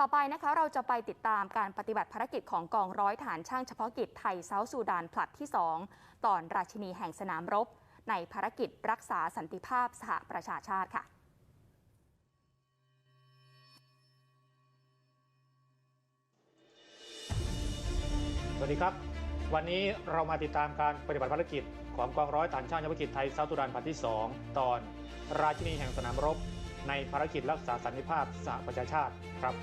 ต่อไปนะคะเราจะไปติดตามการปฏิบัติภารกิจของกองร้อยฐานช่างเฉพาะกิจไทยเซาท์ซูดานผลัดที่ 2 ตอนราชินีแห่งสนามรบ ในภารกิจรักษาสันติภาพสหประชาชาติค่ะสวัสดีครับ วันนี้เรามาติดตามการปฏิบัติภารกิจ ของกองร้อยฐานช่างเฉพาะกิจไทยเซาท์สุดานพันที่ 2 ตอน ราชินีแห่งสนามรบ ในภารกิจรักษาสันติภาพสหประชาชาติครับ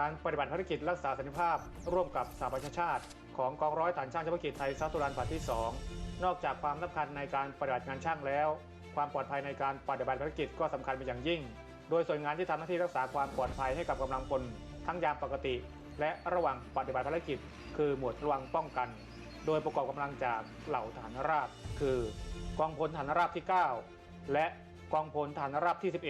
การปฏิบัติภารกิจรักษาสันติภาพ ร่วมกับสหประชาชาติ ของกองร้อยฐานช่างเฉพาะกิจไทยซาท์สุดานพันที่ 2 นอกจากความสำคัญในการปฏิบัติงานช่างแล้ว ความปลอดภัยในการปฏิบัติภารกิจก็สำคัญเป็นอย่างยิ่ง โดยส่วนงานที่ทำหน้าที่รักษาความปลอดภัยให้กับกำลังพลทั้งยามปกติ และระหว่างปฏิบัติภารกิจ คือหมวดระวังป้องกัน โดยประกอบกำลังจากเหล่าทหารราบ คือกองพลทหารราบที่ 9 และกองพลทหารราบที่ 11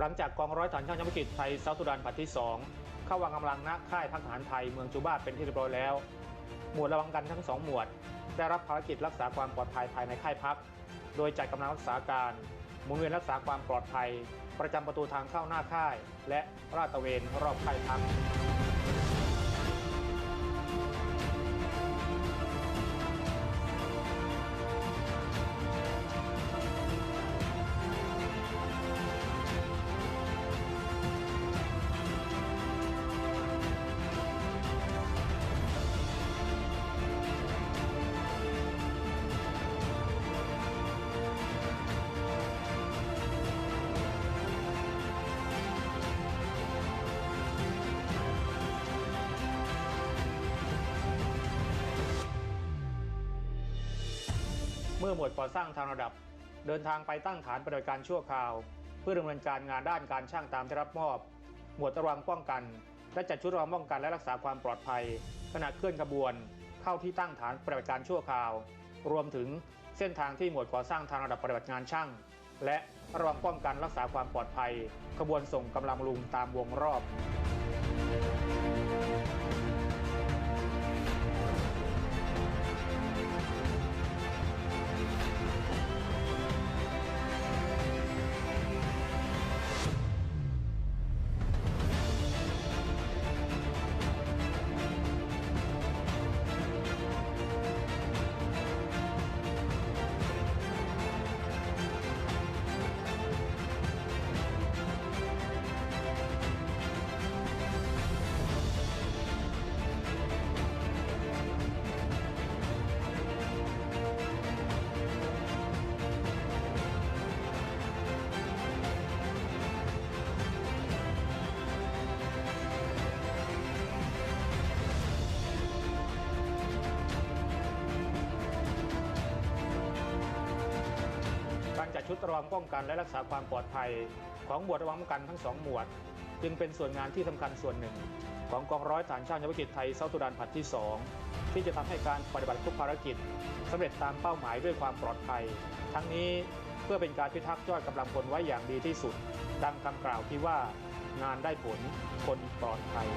หลังจากกองร้อยฐานช่างเฉพาะกิจไทยเซาท์สุดานผัดที่ 2 เข้าวางกำลังณค่ายพักทหารไทยเมืองจูบ้าเป็นที่เรียบร้อยแล้ว หมวดระวังกันทั้งสองหมวด ได้รับภารกิจรักษาความปลอดภัยภายในค่ายพัก โดยจัดกำลังรักษาการหมุนเวียนรักษาความปลอดภัย ประจำประตูทางเข้าหน้าค่าย และราดตระเวนรอบค่ายพัก มื่อหมวดก่อสร้างทางระดับ เดินทางไปตั้งฐานปฏิบัติการชั่วคราว เพื่อดำเนินการงานด้านการช่างตามที่รับมอบ หมวดระวังป้องกัน และจัดชุดระวังป้องกันและรักษาความปลอดภัย ขณะเคลื่อนขบวน เข้าที่ตั้งฐานปฏิบัติการชั่วคราว รวมถึงเส้นทางที่หมวดก่อสร้างทางระดับปฏิบัติงานช่าง และระวังป้องกันรักษาความปลอดภัย ขบวนส่งกำลังลุงตามวงรอบ จัดชุดระวังป้องกันและรักษาความปลอดภัย ของหมวดระวังป้องกันทั้งสองหมวด จึงเป็นส่วนงานที่สำคัญส่วนหนึ่ง ของกองร้อยฐานช่างเฉพาะกิจไทยเซาท์สุดานผัดที่ 2 ที่จะทำให้การปฏิบัติทุกภารกิจสำเร็จตามเป้าหมายด้วยความปลอดภัย ทั้งนี้เพื่อเป็นการพิทักษ์ยอดกำลังพลไว้อย่างดีที่สุด ดังคำกล่าวที่ว่างานได้ผลคนปลอดภัย